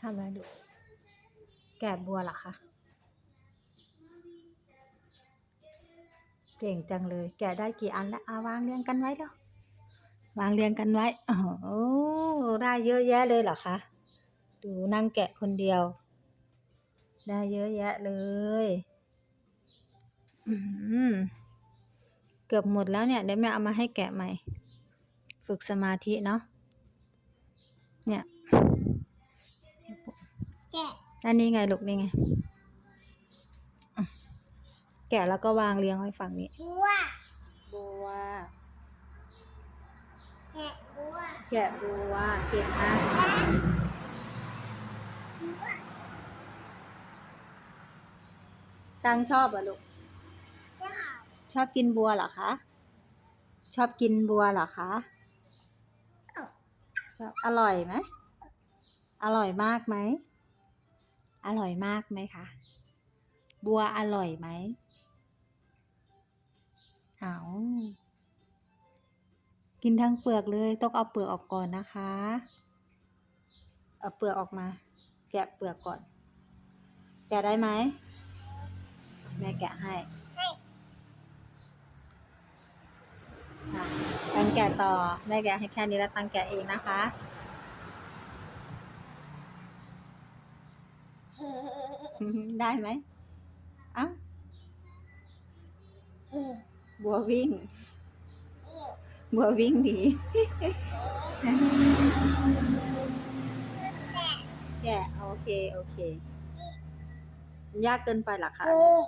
ทำอะไรดู แกะบัวเหรอคะเก่งจังเลย แกะได้กี่อันแล้วอาวางเรียงกันไว้แล้ววางเรียงกันไว้โอ้โหได้เยอะแยะเลยเหรอคะดูนั่งแกะคนเดียว ได้เยอะแยะเลยเกือบหมดแล้วเนี่ยเดี๋ยวแม่เอามาให้แกะใหม่ ฝึกสมาธิเนาะเนี่ย แกะอันนี้ไงลูกนี่ไงอะแกะแล้วก็วางเรียงไว้ฝั่งนี้ บัวบัว แกะบัวแกะบัวเก่งมากตังชอบเหรอะลูกจ้าชอบกินบัวเหรอคะ ชอบกินบัวเหรอคะชอบอร่อยไหม อร่อยมากไหม อร่อยมากไหมคะ บัวอร่อยไหมเอากินทั้งเปลือกเลย ต้องเอาเปลือกออกก่อนนะคะ เอาเปลือกออกมา แกะเปลือกก่อน แกะได้ไหม แม่แกะให้ค่ะการแกะต่อ แม่แกะให้แค่นี้แล้วตังแกะเองนะคะ ได้ไหมเอ้าบัววิ่ง บัววิ่งหนีแกะโอเค โอเค ยากเกินไปเหรอคะเออ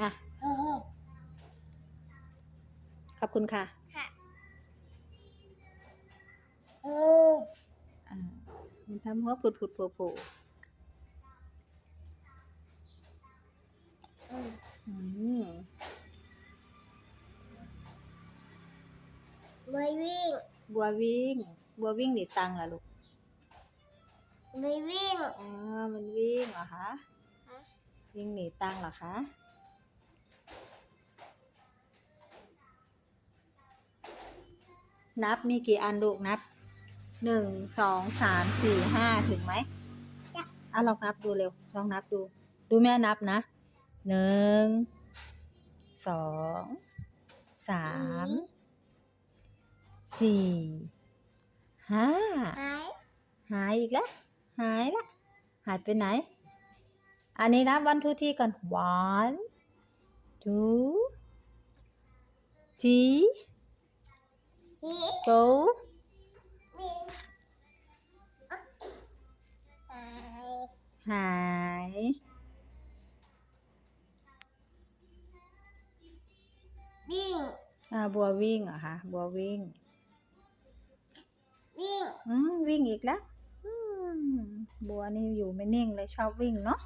อะเออขอบคุณค่ะ ค่ะเอออ่ามันทำหัวผุดผุดโผล่ ไม่วิ่ง บัววิ่ง บัววิ่งหนีตังค์เหรอลูกไม่วิ่ง อ๋อมันวิ่งเหรอคะฮะ วิ่งหนีตังค์เหรอคะนับมีกี่อันลูกนับหนึ่งสองสามสี่ห้าถึงไหมอะลองนับดูเร็ว ลองนับดู ดูแม่นับนะหนึ่งสองสาม สี่ ห้าหายหายอีกแล้ว หายละ หายไปไหน อันนี้นะ one two three ก่อน one two three ฮี go วิ่งอะหายหาย วิ่ง อ่าบัววิ่งเหรอคะ บัววิ่ง วิ่งอีกแล้วบัวนี่อยู่ไม่นิ่งเลยชอบวิ่งเนาะ